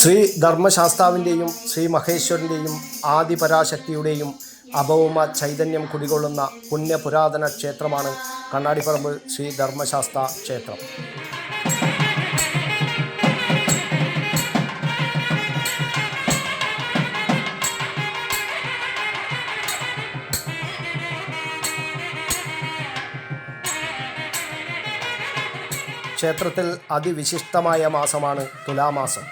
ശ്രീ ധർമ്മശാസ്താവിന്റെയും ശ്രീ മഹേശ്വരന്റെയും ആദിപരാശക്തിയുടെയും അഭൗമ ചൈതന്യം കുടികൊള്ളുന്ന പുണ്യപുരാതന ക്ഷേത്രമാണ് കണ്ണാടിപ്പറമ്പ് ശ്രീ ധർമ്മശാസ്ത ക്ഷേത്രം. ക്ഷേത്രത്തിൽ അതിവിശിഷ്ടമായ മാസമാണ് തുലാമാസം.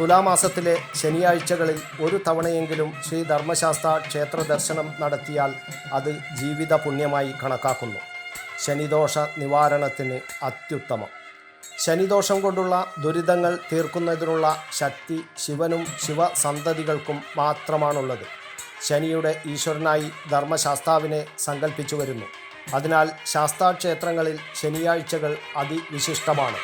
തുലാമാസത്തിലെ ശനിയാഴ്ചകളിൽ ഒരു തവണയെങ്കിലും ശ്രീ ധർമ്മശാസ്ത്ര ക്ഷേത്ര ദർശനം നടത്തിയാൽ അത് ജീവിത പുണ്യമായി കണക്കാക്കുന്നു. ശനിദോഷ നിവാരണത്തിന് അത്യുത്തമം. ശനിദോഷം കൊണ്ടുള്ള ദുരിതങ്ങൾ തീർക്കുന്നതിനുള്ള ശക്തി ശിവനും ശിവസന്തതികൾക്കും മാത്രമാണുള്ളത്. ശനിയുടെ ഈശ്വരനായി ധർമ്മശാസ്താവിനെ സങ്കല്പിച്ചു വരുന്നു. അതിനാൽ ശാസ്താക്ഷേത്രങ്ങളിൽ ശനിയാഴ്ചകൾ അതിവിശിഷ്ടമാണ്.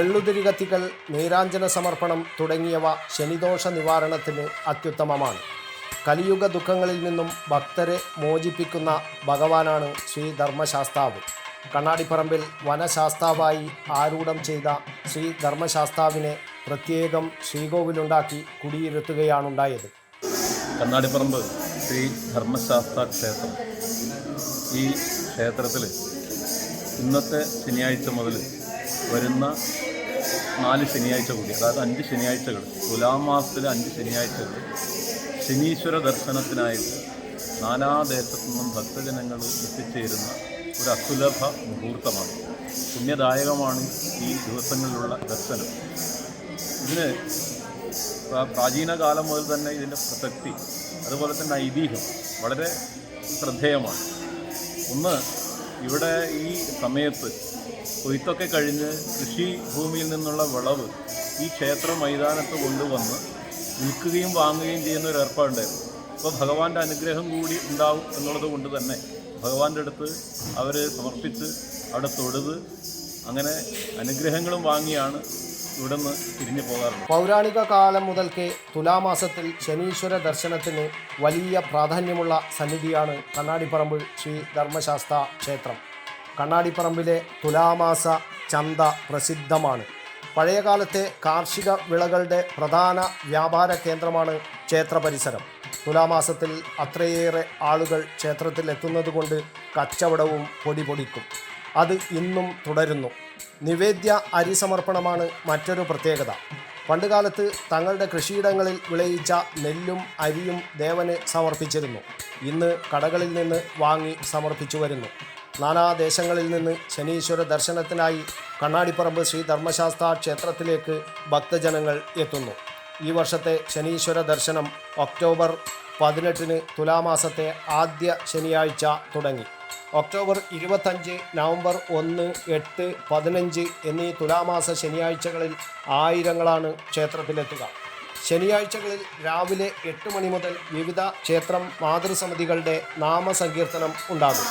എള്ളുതിരി കത്തികൾ നീരാഞ്ജന സമർപ്പണം തുടങ്ങിയവ ശനിദോഷ നിവാരണത്തിന് അത്യുത്തമമാണ്. കലിയുഗ ദുഃഖങ്ങളിൽ നിന്നും ഭക്തരെ മോചിപ്പിക്കുന്ന ഭഗവാനാണ് ശ്രീ ധർമ്മശാസ്താവ്. കണ്ണാടിപ്പറമ്പിൽ വനശാസ്താവായി ആരൂഢം ചെയ്ത ശ്രീ ധർമ്മശാസ്താവിനെ പ്രത്യേകം ശ്രീകോവിലുണ്ടാക്കി കുടിയിരുത്തുകയാണുണ്ടായത്. കണ്ണാടിപ്പറമ്പ് ശ്രീ ധർമ്മശാസ്ത്ര ക്ഷേത്രം. ഈ ക്ഷേത്രത്തിൽ ഇന്നത്തെ ശനിയാഴ്ച മുതൽ വരുന്ന നാല് ശനിയാഴ്ച കൂടി അതായത് അഞ്ച് ശനിയാഴ്ചകൾ തുലാം മാസത്തിലെ അഞ്ച് ശനിയാഴ്ചകൾ ശനീശ്വര ദർശനത്തിനായിട്ട് നാനാദേശത്തു നിന്നും ഭക്തജനങ്ങൾ എത്തിച്ചേരുന്ന ഒരു അസുലഭ മുഹൂർത്തമാണ്. പുണ്യദായകമാണ് ഈ ദിവസങ്ങളിലുള്ള ദർശനം. ഇതിന് പ്രാ- പ്രാചീന കാലം മുതൽ തന്നെ ഇതിന്റെ പ്രസക്തി അതുപോലെ തന്നെ ഐതിഹ്യം വളരെ ശ്രദ്ധേയമാണ്. ഒന്ന് ഇവിടെ ഈ സമയത്ത് കൊയ്ത്തൊക്കെ കഴിഞ്ഞ് കൃഷി ഭൂമിയിൽ നിന്നുള്ള വിളവ് ഈ ക്ഷേത്ര മൈതാനത്ത് കൊണ്ടുവന്ന് വിൽക്കുകയും വാങ്ങുകയും ചെയ്യുന്ന ഒരു ഏർപ്പാടുണ്ടായിരുന്നു. അപ്പോൾ ഭഗവാന്റെ അനുഗ്രഹം കൂടി ഉണ്ടാവും എന്നുള്ളത് കൊണ്ട് തന്നെ ഭഗവാന്റെ അടുത്ത് അവർ സമർപ്പിച്ച് അവിടെ തൊഴുത് അങ്ങനെ അനുഗ്രഹങ്ങളും വാങ്ങിയാണ് ഇവിടെ നിന്ന് തിരിഞ്ഞു പോകാറുണ്ട്. പൗരാണിക കാലം മുതൽക്കേ തുലാമാസത്തിൽ ശനീശ്വര ദർശനത്തിന് വലിയ പ്രാധാന്യമുള്ള സന്നിധിയാണ് കണ്ണാടിപ്പറമ്പ് ശ്രീ ധർമ്മശാസ്ത്ര ക്ഷേത്രം. കണ്ണാടിപ്പറമ്പിലെ തുലാമാസ ചന്ത പ്രസിദ്ധമാണ്. പഴയകാലത്തെ കാർഷിക വിളകളുടെ പ്രധാന വ്യാപാര കേന്ദ്രമാണ് ക്ഷേത്ര പരിസരം. തുലാമാസത്തിൽ അത്രയേറെ ആളുകൾ ക്ഷേത്രത്തിൽ എത്തുന്നതുകൊണ്ട് കച്ചവടവും പൊടിപൊടിക്കും അത് ഇന്നും തുടരുന്നു. നിവേദ്യ അരി സമർപ്പണമാണ് മറ്റൊരു പ്രത്യേകത. പണ്ടുകാലത്ത് തങ്ങളുടെ കൃഷിയിടങ്ങളിൽ വിളയിച്ച നെല്ലും അരിയും ദേവന് സമർപ്പിച്ചിരുന്നു. ഇന്ന് കടകളിൽ നിന്ന് വാങ്ങി സമർപ്പിച്ചു വരുന്നു. നാനാദേശങ്ങളിൽ നിന്ന് ശനീശ്വര ദർശനത്തിനായി കണ്ണാടിപ്പറമ്പ് ശ്രീ ധർമ്മശാസ്ത്ര ക്ഷേത്രത്തിലേക്ക് ഭക്തജനങ്ങൾ എത്തുന്നു. ഈ വർഷത്തെ ശനീശ്വര ദർശനം ഒക്ടോബർ പതിനെട്ടിന് തുലാമാസത്തെ ആദ്യ ശനിയാഴ്ച തുടങ്ങി. ഒക്ടോബർ ഇരുപത്തഞ്ച് നവംബർ ഒന്ന് എട്ട് പതിനഞ്ച് എന്നീ തുലാമാസ ശനിയാഴ്ചകളിൽ ആയിരങ്ങളാണ് ക്ഷേത്രത്തിലെത്തുക. ശനിയാഴ്ചകളിൽ രാവിലെ എട്ട് മണി മുതൽ വിവിധ ക്ഷേത്രം മാതൃസമിതികളുടെ നാമസങ്കീർത്തനം ഉണ്ടാകും.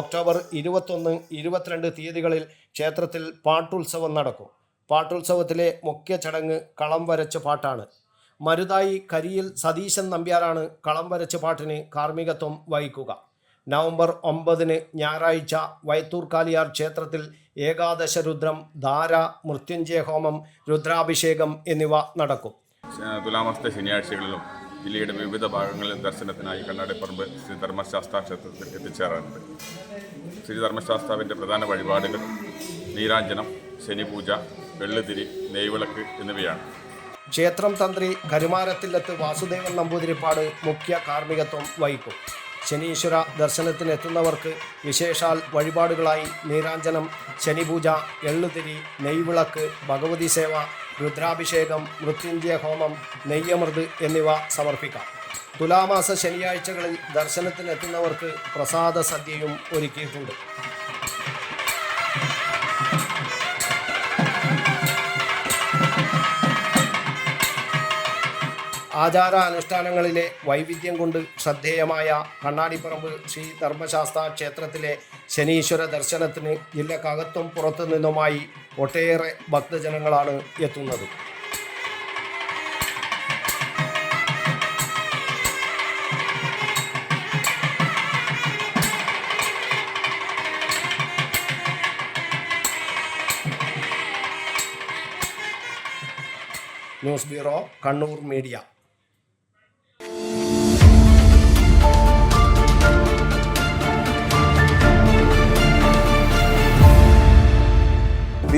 ഒക്ടോബർ ഇരുപത്തൊന്ന് ഇരുപത്തിരണ്ട് തീയതികളിൽ ക്ഷേത്രത്തിൽ പാട്ടുത്സവം നടക്കും. പാട്ടുത്സവത്തിലെ മുഖ്യ ചടങ്ങ് കളം വരച്ച പാട്ടാണ്. മരുതായി കരിയിൽ സതീശൻ നമ്പ്യാരാണ് കളം വരച്ച പാട്ടിന് കാർമ്മികത്വം വഹിക്കുക. നവംബർ ഒമ്പതിന് ഞായറാഴ്ച വയത്തൂർ കാലിയാർ ക്ഷേത്രത്തിൽ ഏകാദശ രുദ്രം ധാര മൃത്യുഞ്ജയ ഹോമം രുദ്രാഭിഷേകം എന്നിവ നടക്കും. തുലാമാസത്തെ ശനിയാഴ്ചകളിലും ജില്ലയുടെ വിവിധ ഭാഗങ്ങളിൽ ദർശനത്തിനായി കണ്ണാടിപ്പറമ്പ് ശ്രീ ധർമ്മശാസ്ത്ര ക്ഷേത്രത്തിൽ എത്തിച്ചേരാറുണ്ട്. ശ്രീ ധർമ്മശാസ്താവിന്റെ പ്രധാന വഴിപാടുകൾ നീരാഞ്ജനം ശനിപൂജ വെള്ളുതിരി നെയ്വിളക്ക് എന്നിവയാണ്. ക്ഷേത്രം തന്ത്രി കരുമാരത്തില്ലത്ത് വാസുദേവൻ നമ്പൂതിരിപ്പാട് മുഖ്യ കാർമ്മികത്വം വഹിക്കും. ശനീശ്വര ദർശനത്തിനെത്തുന്നവർക്ക് വിശേഷാൽ വഴിപാടുകളായി നീരാഞ്ജനം ശനിപൂജ എള്ളുതിരി നെയ്വിളക്ക് ഭഗവതി സേവ രുദ്രാഭിഷേകം മൃത്യുഞ്ജയ ഹോമം നെയ്യമൃത് എന്നിവ സമർപ്പിക്കാം. തുലാമാസ ശനിയാഴ്ചകളിൽ ദർശനത്തിനെത്തുന്നവർക്ക് പ്രസാദ സദ്യയും ഒരുക്കിയിട്ടുണ്ട്. ആചാര അനുഷ്ഠാനങ്ങളിലെ വൈവിധ്യം കൊണ്ട് ശ്രദ്ധേയമായ കണ്ണാടിപ്പറമ്പ് ശ്രീ ധർമ്മശാസ്ത്ര ക്ഷേത്രത്തിലെ ശനീശ്വര ദർശനത്തിന് ജില്ലക്കകത്തും പുറത്തു നിന്നുമായി ഒട്ടേറെ ഭക്തജനങ്ങളാണ് എത്തുന്നത്. News bureau Kannur media.